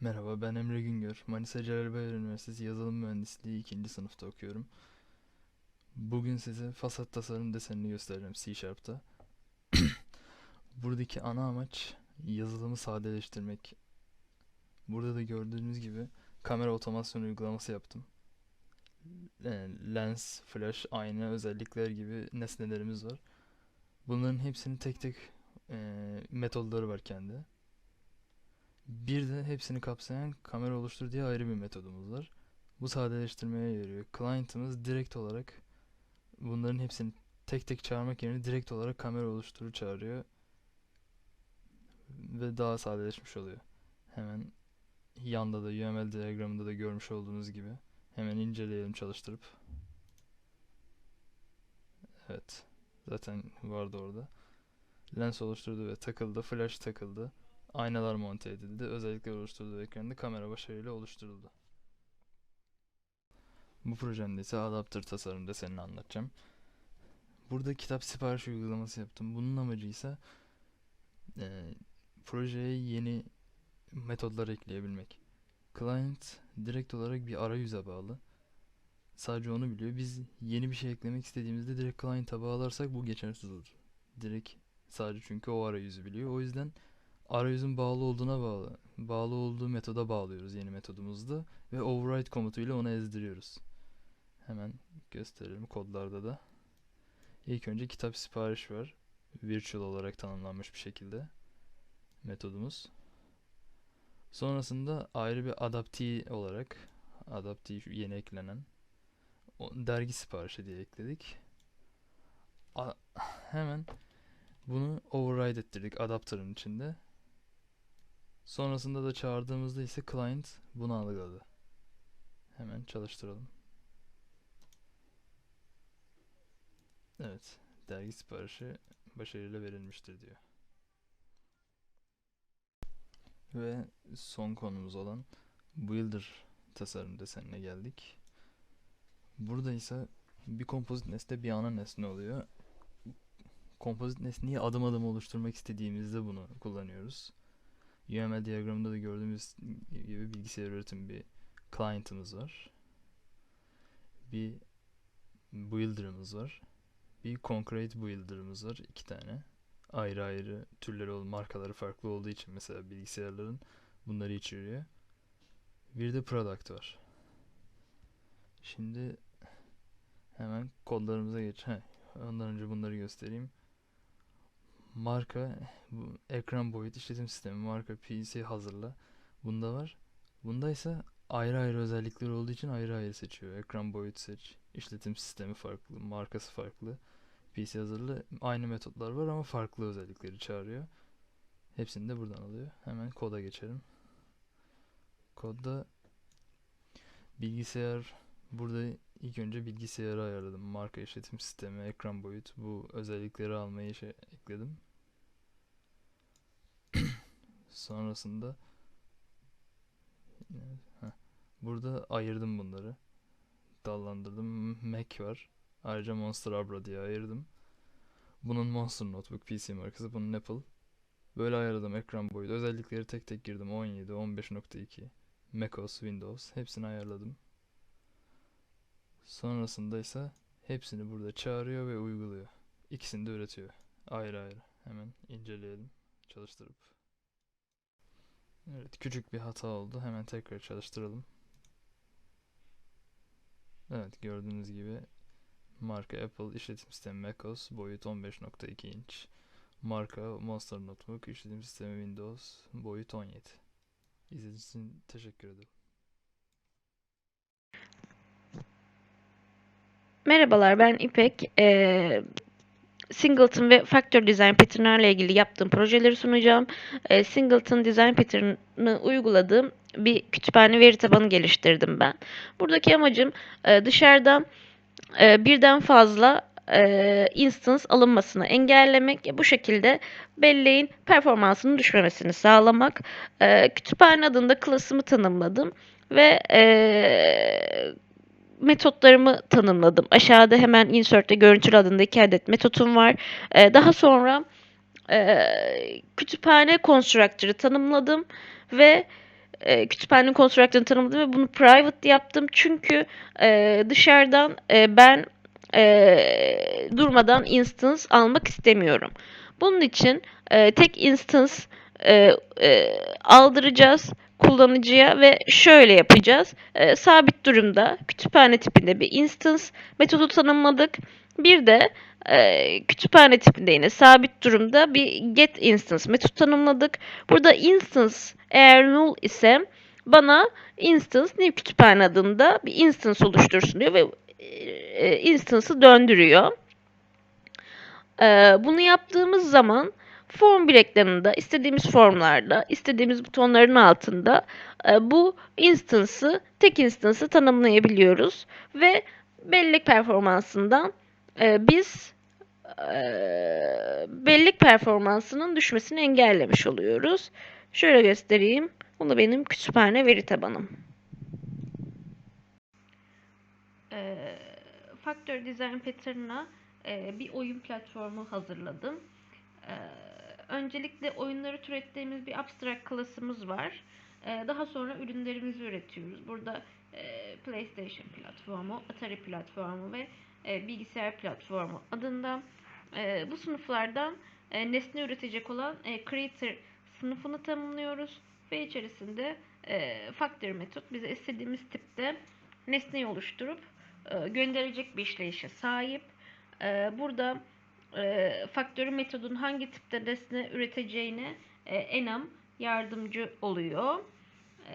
Merhaba, ben Emre Güngör. Manisa Celal Bayar Üniversitesi Yazılım Mühendisliği 2. sınıfta okuyorum. Bugün size fasat tasarım desenini göstereceğim C Sharp'ta. Buradaki ana amaç yazılımı sadeleştirmek. Burada da gördüğünüz gibi kamera otomasyon uygulaması yaptım. Lens, flash, ayna özellikler gibi nesnelerimiz var. Bunların hepsinin tek tek e, metodları var kendi. Bir de hepsini kapsayan kamera oluştur diye ayrı bir metodumuz var. Bu sadeleştirmeye yarıyor. Client'ımız direkt olarak bunların hepsini tek tek çağırmak yerine direkt olarak kamera oluşturu çağırıyor. Ve daha sadeleşmiş oluyor. Hemen yanda da UML diyagramında da görmüş olduğunuz gibi. Hemen inceleyelim çalıştırıp. Evet. Zaten vardı orada. Lens oluşturdu ve takıldı. Flash takıldı. Aynalar monte edildi. Özellikler oluşturuldu ve ekranda kamera başarıyla oluşturuldu. Bu projemde ise adaptör tasarım desenini anlatacağım. Burada kitap sipariş uygulaması yaptım. Bunun amacı ise e, projeye yeni metodlar ekleyebilmek. Client direkt olarak bir arayüze bağlı. Sadece onu biliyor. Biz yeni bir şey eklemek istediğimizde direkt client'a bağlarsak bu geçersiz olur. Direkt sadece çünkü o arayüzü biliyor. O yüzden arayüzün bağlı olduğuna bağlı. Bağlı olduğu metoda bağlıyoruz yeni metodumuzda ve override komutuyla onu ezdiriyoruz. Hemen gösterelim kodlarda da. İlk önce kitap sipariş var. Virtual olarak tanımlanmış bir şekilde metodumuz. Sonrasında ayrı bir adaptee olarak adaptee yeni eklenen dergi siparişi diye ekledik. A hemen bunu override ettirdik adaptörün içinde. Sonrasında da çağırdığımızda ise client bunu algıladı. Hemen çalıştıralım. Evet, dergi siparişi başarıyla verilmiştir diyor. Ve son konumuz olan Builder tasarım desenine geldik. Burada ise bir kompozit nesne bir ana nesne oluyor. Kompozit nesneyi adım adım oluşturmak istediğimizde bunu kullanıyoruz. UML diyagramında da gördüğümüz gibi bilgisayar üretim bir client'ımız var. Bir builder'ımız var. Bir concrete builder'ımız var. iki tane. Ayrı ayrı türleri ol, markaları farklı olduğu için mesela bilgisayarların bunları içeriyor. Bir de product var. Şimdi hemen kodlarımıza geç. Heh, ondan önce bunları göstereyim marka ekran boyut işletim sistemi marka PC hazırla. Bunda var. Bunda ise ayrı ayrı özellikleri olduğu için ayrı ayrı seçiyor. Ekran boyut seç, işletim sistemi farklı, markası farklı. PC hazırlı aynı metotlar var ama farklı özellikleri çağırıyor. Hepsini de buradan alıyor. Hemen koda geçelim. Kodda bilgisayar burada ilk önce bilgisayarı ayarladım. Marka işletim sistemi, ekran boyut bu özellikleri almayı şey ekledim. Sonrasında burada ayırdım bunları. Dallandırdım. Mac var. Ayrıca Monster Abra diye ayırdım. Bunun Monster Notebook PC markası. Bunun Apple. Böyle ayırdım ekran boyutu. Özellikleri tek tek girdim. 17, 15.2, macOS, Windows. Hepsini ayarladım. Sonrasında ise hepsini burada çağırıyor ve uyguluyor. İkisini de üretiyor. Ayrı ayrı. Hemen inceleyelim. Çalıştırıp. Evet küçük bir hata oldu. Hemen tekrar çalıştıralım. Evet gördüğünüz gibi marka Apple işletim sistemi macOS boyut 15.2 inç. Marka Monster Notebook işletim sistemi Windows boyut 17. İzlediğiniz için teşekkür ederim. Merhabalar ben İpek. Ee, Singleton ve Factor Design pattern'larla ilgili yaptığım projeleri sunacağım. Ee, Singleton Design Pattern'ı uyguladığım bir kütüphane veri tabanı geliştirdim ben. Buradaki amacım e, dışarıdan e, birden fazla e, instance alınmasını engellemek. Bu şekilde belleğin performansının düşmemesini sağlamak. E, kütüphane adında klasımı tanımladım ve e, metotlarımı tanımladım. Aşağıda hemen insert'te görüntülü adında iki adet metotum var. Ee, daha sonra e, kütüphane constructor'ı tanımladım ve e, kütüphane constructor'ını tanımladım ve bunu private yaptım. Çünkü e, dışarıdan e, ben e, durmadan instance almak istemiyorum. Bunun için e, tek instance e, e, aldıracağız kullanıcıya ve şöyle yapacağız. E, sabit durumda kütüphane tipinde bir instance metodu tanımladık. Bir de e, kütüphane tipinde yine sabit durumda bir get instance metodu tanımladık. Burada instance eğer null ise bana instance new kütüphane adında bir instance oluştursun diyor ve e, instance'ı döndürüyor. E, bunu yaptığımız zaman form bir ekranında istediğimiz formlarda istediğimiz butonların altında e, bu instance'ı tek instance'ı tanımlayabiliyoruz ve bellek performansından e, biz e, bellek performansının düşmesini engellemiş oluyoruz. Şöyle göstereyim. Bu benim kütüphane veri tabanım. E, Factor Design Pattern'a e, bir oyun platformu hazırladım. E, öncelikle oyunları türettiğimiz bir abstract klasımız var. E, daha sonra ürünlerimizi üretiyoruz. Burada e, PlayStation platformu, Atari platformu ve e, bilgisayar platformu adında e, bu sınıflardan nesne üretecek olan Creator sınıfını tanımlıyoruz ve içerisinde Factory metot bize istediğimiz tipte nesneyi oluşturup gönderecek bir işleyişe sahip. E, burada e, faktörü metodun hangi tipte nesne üreteceğine e, enam yardımcı oluyor. E,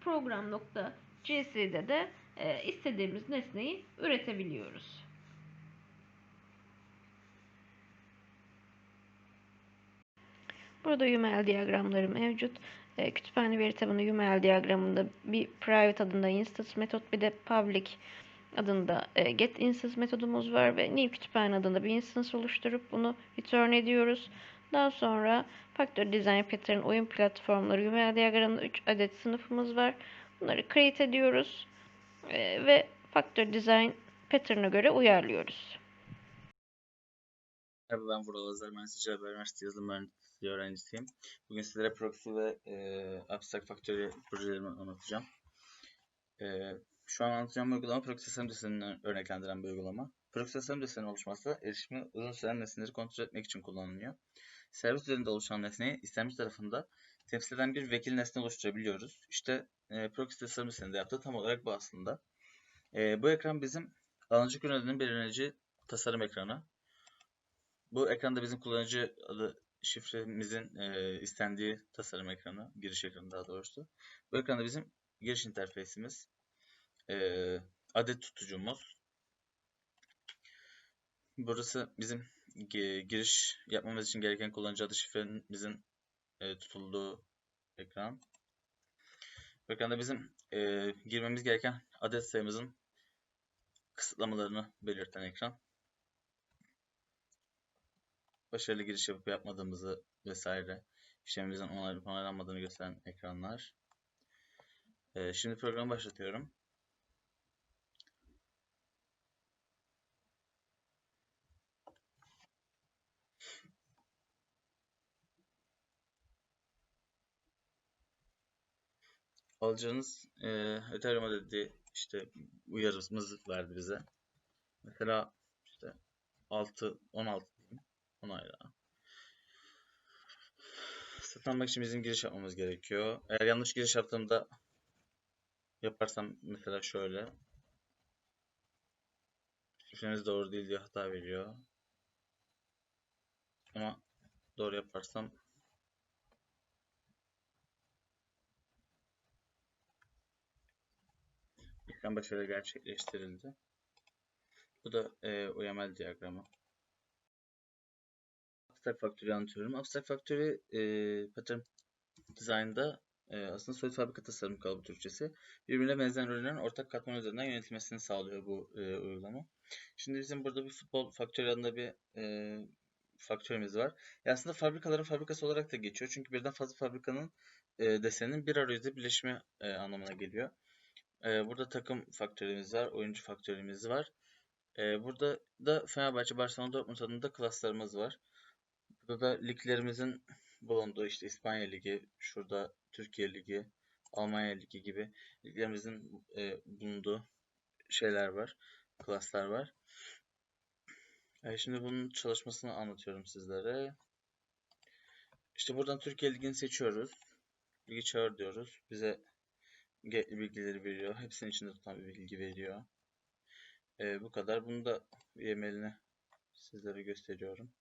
program.cs'de de e, istediğimiz nesneyi üretebiliyoruz. Burada UML diyagramları mevcut. E, kütüphane veri tabanı UML diyagramında bir private adında instance metot bir de public adında e, get instance metodumuz var ve new kütüphane adında bir instance oluşturup bunu return ediyoruz. Daha sonra Factor Design Pattern oyun platformları UML diyagramında 3 adet sınıfımız var. Bunları create ediyoruz e, ve Factor Design Pattern'a göre uyarlıyoruz. Merhaba ben Vural Özer, Mühendislik Cevher Üniversitesi Yazılım Mühendisliği öğrencisiyim. Bugün sizlere proxy ve e, abstract factory projelerimi anlatacağım. E, şu an anlatacağım uygulama proxy assembly'sini örneklendiren bir uygulama. Proxy assembly'sinin oluşması erişimi uzun süren nesneleri kontrol etmek için kullanılıyor. Servis üzerinde oluşan nesneyi istemci tarafında temsil eden bir vekil nesne oluşturabiliyoruz. İşte e, proxy assembly'sinin de yaptığı tam olarak bu aslında. E, bu ekran bizim alıcı ürünlerinin belirlenici tasarım ekranı. Bu ekranda bizim kullanıcı adı şifremizin e, istendiği tasarım ekranı, giriş ekranı daha doğrusu. Bu ekranda bizim giriş interfeysimiz, e, adet tutucumuz. Burası bizim giriş yapmamız için gereken kullanıcı adı şifremizin e, tutulduğu ekran. Bu ekranda bizim e, girmemiz gereken adet sayımızın kısıtlamalarını belirten ekran başarılı giriş yapıp yapmadığımızı vesaire işlemimizin onaylanıp onaylanmadığını gösteren ekranlar. Ee, şimdi programı başlatıyorum. Alacağınız e, Ethereum adedi işte uyarımız verdi bize. Mesela işte 6 16 Onayla. Satın almak için bizim giriş yapmamız gerekiyor. Eğer yanlış giriş yaptığımda yaparsam mesela şöyle. Şifreniz doğru değil diye hata veriyor. Ama doğru yaparsam ekran başarılı gerçekleştirildi. Bu da e, UML diyagramı. Abstract Factory anlatıyorum. Abstract Factory e, Pattern Design'da e, aslında soyut fabrika tasarım kalıbı Türkçesi. Birbirine benzer ürünlerin ortak katman üzerinden yönetilmesini sağlıyor bu e, uygulama. Şimdi bizim burada bir futbol faktörü adında bir e, faktörümüz var. E aslında fabrikaların fabrikası olarak da geçiyor. Çünkü birden fazla fabrikanın e, deseninin bir arayüzde birleşimi e, anlamına geliyor. E, burada takım faktörümüz var, oyuncu faktörümüz var. E, burada da Fenerbahçe, Barcelona, Dortmund adında klaslarımız var. Burada da liglerimizin bulunduğu işte İspanya Ligi, şurada Türkiye Ligi, Almanya Ligi gibi liglerimizin e, bulunduğu şeyler var, klaslar var. E, şimdi bunun çalışmasını anlatıyorum sizlere. İşte buradan Türkiye Ligi'ni seçiyoruz. Ligi çağır diyoruz. Bize bilgileri veriyor. Hepsinin içinde tutan bir bilgi veriyor. E, bu kadar. Bunu da URL'ini sizlere gösteriyorum.